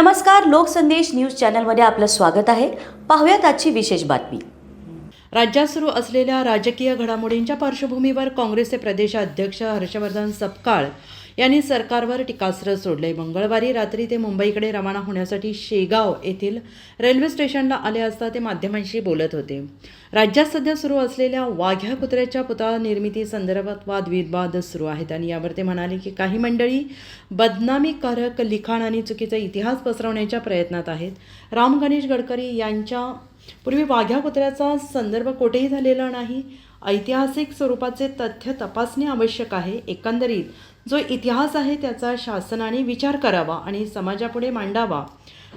नमस्कार लोकसंदेश न्यूज चॅनलमध्ये आपलं स्वागत आहे. पाहूयात आजची विशेष बातमी. राज्यात सुरू असलेल्या राजकीय घडामोडींच्या पार्श्वभूमीवर काँग्रेसचे प्रदेशाध्यक्ष हर्षवर्धन सपकाळ यांनी सरकारवर टीकास्त्र सोडले मंगळवारी रात्री ते मुंबईकडे रवाना होण्यासाठी शेगाव येथील रेल्वे स्टेशनला आले असता ते माध्यमांशी बोलत होते. राज्यात सध्या सुरू असलेल्या वाघ्या कुत्र्याच्या पुतळा निर्मिती संदर्भात वादविवाद सुरू आहेत आणि यावर ते म्हणाले की काही मंडळी बदनामीकारक लिखाण आणि चुकीचा इतिहास पसरवण्याच्या प्रयत्नात आहेत. राम गणेश गडकरी यांच्या पूर्वी वाघ्या कुत्र्याचा संदर्भ कोठेही झालेला नाही. ऐतिहासिक स्वरूपाचे तथ्य तपासणे आवश्यक आहे. एकंदरीत जो इतिहास आहे त्याचा शासनाने विचार करावा आणि समाजापुढे मांडावा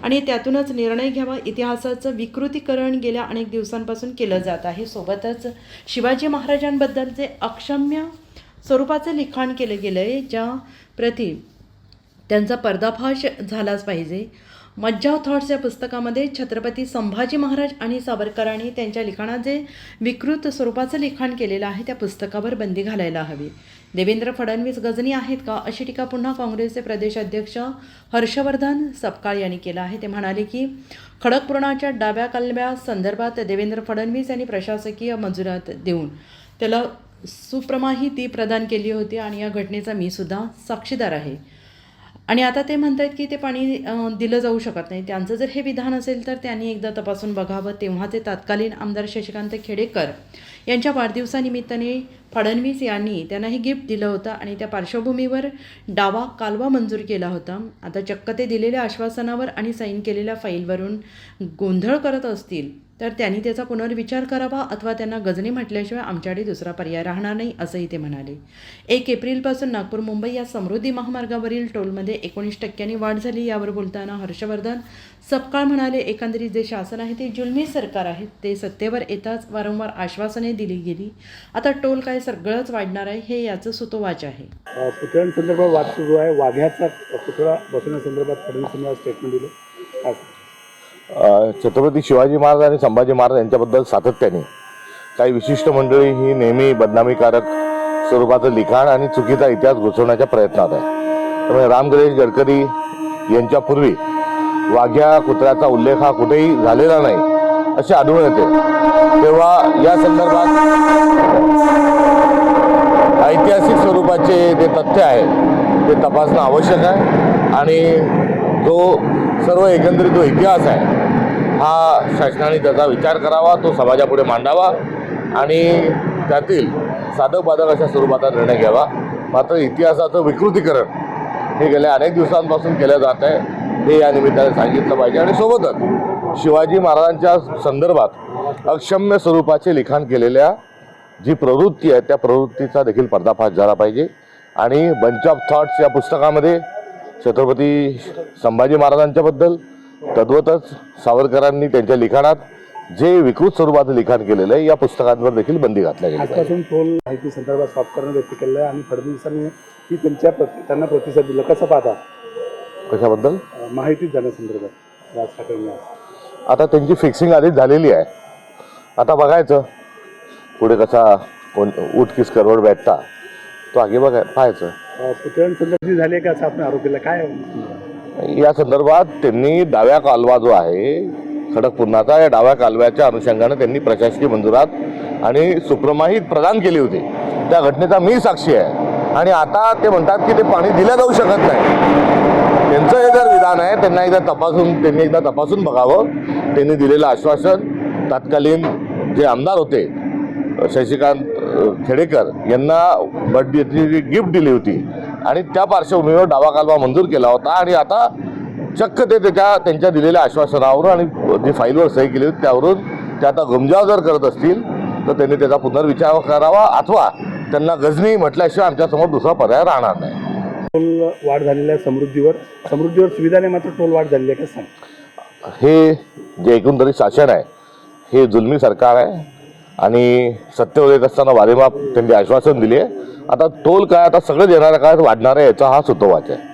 आणि त्यातूनच निर्णय घ्यावा. इतिहासाचं विकृतीकरण गेल्या अनेक दिवसांपासून केलं जात आहे. सोबतच शिवाजी महाराजांबद्दलचे अक्षम्य स्वरूपाचे लिखाण केलं गेलं आहे ज्या प्रति त्यांचा पर्दाफाश झालाच पाहिजे. मज्जाव थॉट्स या पुस्तकामध्ये छत्रपती संभाजी महाराज आणि सावरकरांनी त्यांच्या लिखाणात जे विकृत स्वरूपाचं लिखाण केलेलं आहे त्या पुस्तकावर बंदी घालायला हवी. देवेंद्र फडणवीस गजनी आहेत का? अशी टीका पुन्हा काँग्रेसचे प्रदेशाध्यक्ष हर्षवर्धन सपकाळ यांनी केलं आहे. ते म्हणाले की खडकपूर्णाच्या डाव्या कलब्या संदर्भात देवेंद्र फडणवीस यांनी प्रशासकीय मंजुरात देऊन त्याला सुप्रमाहिती प्रदान केली होती आणि या घटनेचा मी सुद्धा साक्षीदार आहे. आणि आता ते म्हणत आहेत की ते पाणी दिलं जाऊ शकत नाही. त्यांचं जर हे विधान असेल तर त्यांनी एकदा तपासून बघावं. तेव्हा ते तत्कालीन आमदार शशिकांत खेडेकर यांच्या वाढदिवसानिमित्ताने फडणवीस यांनी त्यांना हे गिफ्ट दिलं होतं आणि त्या पार्श्वभूमीवर डावा कालवा मंजूर केला होता. आता चक्क ते दिलेल्या आश्वासनावर आणि साईन केलेल्या फाईलवरून गोंधळ करत असतील. तर त्यांनी त्याचा पुनर्विचार करावा अथवा त्यांना गजनी म्हटल्याशिवाय आमच्याकडे दुसरा पर्याय राहणार नाही असंही ते म्हणाले. एक एप्रिलपासून नागपूर मुंबई या समृद्धी महामार्गावरील टोलमध्ये एकोणीस टक्क्यांनी वाढ झाली यावर बोलताना हर्षवर्धन सपकाळ म्हणाले एकंदरीत जे शासन आहे ते जुलमी सरकार आहे. ते सत्तेवर येताच वारंवार आश्वासने दिली गेली. आता टोल काय सगळंच वाढणार आहे हे याचं सुतोवाच आहे. पुतळ्यांसंदर्भात वाद सुरू आहे. वाघ्याचा पुतळा बसवण्यासंदर्भात फडणवीस स्टेटमेंट दिलं. छत्रपती शिवाजी महाराज आणि संभाजी महाराज यांच्याबद्दल सातत्याने काही विशिष्ट मंडळी ही नेहमी बदनामीकारक स्वरूपाचं लिखाण आणि चुकीचा इतिहास घुसवण्याच्या प्रयत्नात आहे. त्यामुळे राम गणेश गडकरी यांच्यापूर्वी वाघ्या कुत्र्याचा उल्लेख हा कुठेही झालेला नाही असे आढळून येते. तेव्हा या संदर्भात ऐतिहासिक स्वरूपाचे जे तथ्य आहे ते तपासणं आवश्यक आहे. आणि जो सर्व एकंदरीत जो इतिहास आहे हा शासनाने त्याचा विचार करावा तो समाजापुढे मांडावा आणि त्यातील साधक बाधक अशा स्वरूपाचा निर्णय घ्यावा. मात्र इतिहासाचं विकृतीकरण हे गेल्या अनेक दिवसांपासून केलं जात आहे हे या निमित्ताने सांगितलं पाहिजे. आणि सोबतच शिवाजी महाराजांच्या संदर्भात अक्षम्य स्वरूपाचे लिखाण केलेल्या जी प्रवृत्ती आहे त्या प्रवृत्तीचा देखील पर्दाफाश झाला पाहिजे. आणि बंच ऑफ थॉट्स या पुस्तकामध्ये छत्रपती संभाजी महाराजांच्याबद्दल तद्वतच सावरकरांनी त्यांच्या लिखाणात जे विकृत स्वरूपाचं लिखाण केलेलं आहे या पुस्तकांवर देखील बंदी घातल्या गेली टोल माहिती संदर्भात सावकारांनी व्यक्त केलं आहे आणि फडणवीसांनी ही त्यांच्या त्यांना प्रतिसाद दिला. कसं पाहता? कशाबद्दल? माहिती जाण्यासंदर्भात राज ठाकरेंनी. आता त्यांची फिक्सिंग आधीच झालेली आहे. आता बघायचं पुढे कसा कोण उठकीस करवड भेटता. तो आगे बघाय पाहायचं. पुतळ्यांसंदर्भात झाले का असं आपण आरोप केला काय या संदर्भात त्यांनी डाव्या कालवा जो आहे खडकपूर्णाचा या डाव्या कालव्याच्या अनुषंगाने त्यांनी प्रशासकीय मंजुरात आणि सुप्रमाहित प्रदान केली होती. त्या घटनेचा मी साक्षी आहे. आणि आता ते म्हणतात की ते पाणी दिलं जाऊ शकत नाही. त्यांचं हे जर विधान आहे त्यांना एकदा तपासून त्यांनी एकदा तपासून बघावं. त्यांनी दिलेलं आश्वासन तत्कालीन जे आमदार होते शशिकांत खेडेकर यांना बर्थडेची जी गिफ्ट दिली होती. आणि त्या पार्श्वभूमीवर डावा कालवा मंजूर केला होता. आणि आता चक्क ते त्याच्या त्यांच्या दिलेल्या आश्वासनावरून आणि जी फाईलवर सही केली होती त्यावरून ते आता गमजाव जर करत असतील तर त्यांनी त्याचा पुनर्विचार करावा अथवा त्यांना गजनी म्हटल्याशिवाय आमच्यासमोर दुसरा पर्याय राहणार नाही. टोल वाढ झालेल्या आहे समृद्धीवर समृद्धीवर सुविधा नाही मात्र टोल वाढ झालेली आहे का सांग हे जे एकंदरीत शासन आहे हे जुलमी सरकार आहे. आणि सत्तेवर असताना वारेमाप त्यांनी आश्वासन दिले. आता टोल काय आता सगळं येणाऱ्या काळात वाढणार आहे याचा हा सुतोवाच आहे.